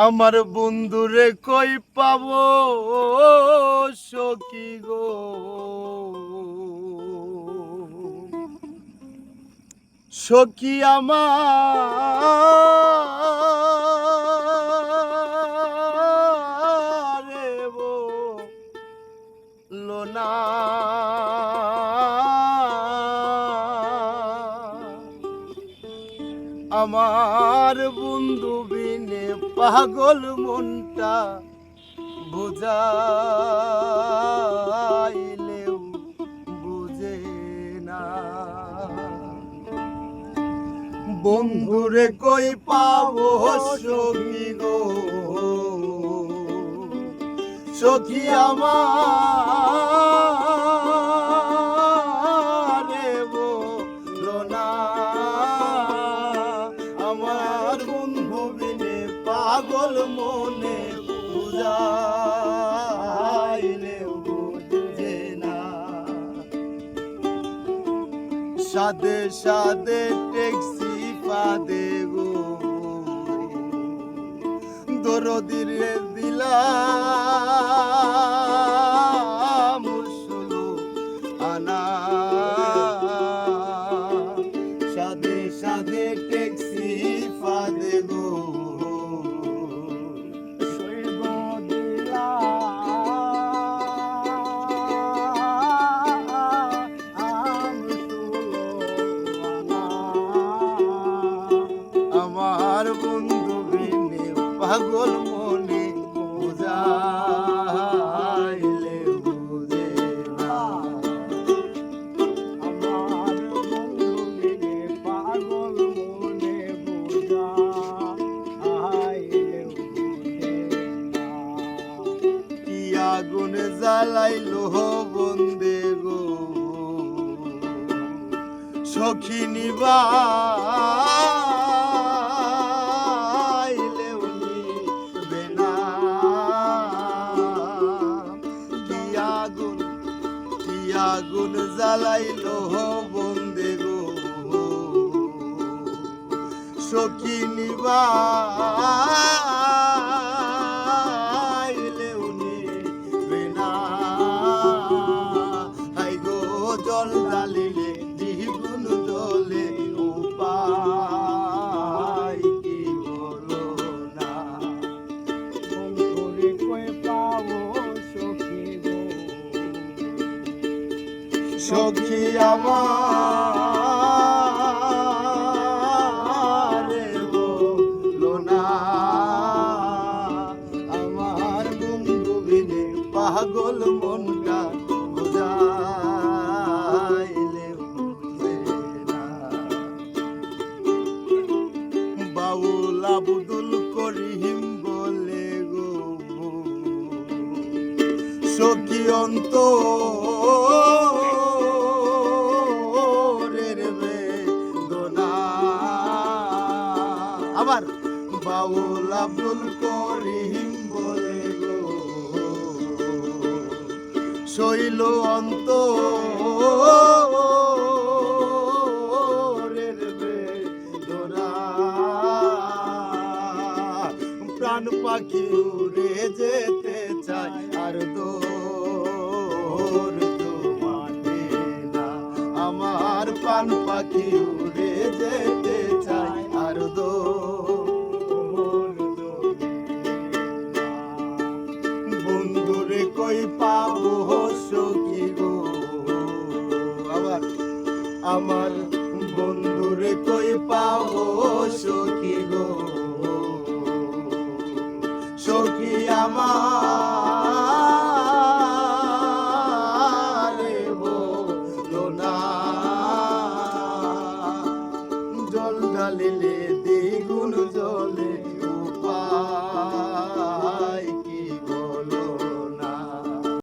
আমার বন্ধুরে কই পাব? সখী গো। সখী আমার। আমার বন্ধু বিনে পাগল মনটা বুঝাইলেও বুঝে না। বন্ধুরে কই পাবো সখী গো? সখী আমার পাগল মনে বুঝাইলে বুঝে না। সাদে সাদে ট্যাক্সি পাদে গো দরদির আনা। সাদে সাদে ট্যাক্সি পাদে গো বন্ধু বিনে পাগল মনে বুঝাইলে বুঝে আমার বন্ধু মিলে পাগল মনে বোঝা আইলেও কি জ্বালাইলো বন্দে গো? সখী নিবাইলেও আগুন জ্বালাইল বন্দে গো। সখিনী নিবাইলেও সখী আমার, বলো না। আমার বন্ধু বিনে পাগল মনটা বুঝাইলে বাউল আবুদুল করিম বলে গো সখী অন্ত আবার। বাউল আব্দুল করিম বলে শৈল অন্ত প্রাণ পাখি উড়ে যেতে চায়, আর না। আমার প্রাণ পাখি উড়ে যেতে কই পাবো সখী গো। আবার আমার বন্ধুরে কই পাবো সখী গো। সখী আমার জল ঢালিলে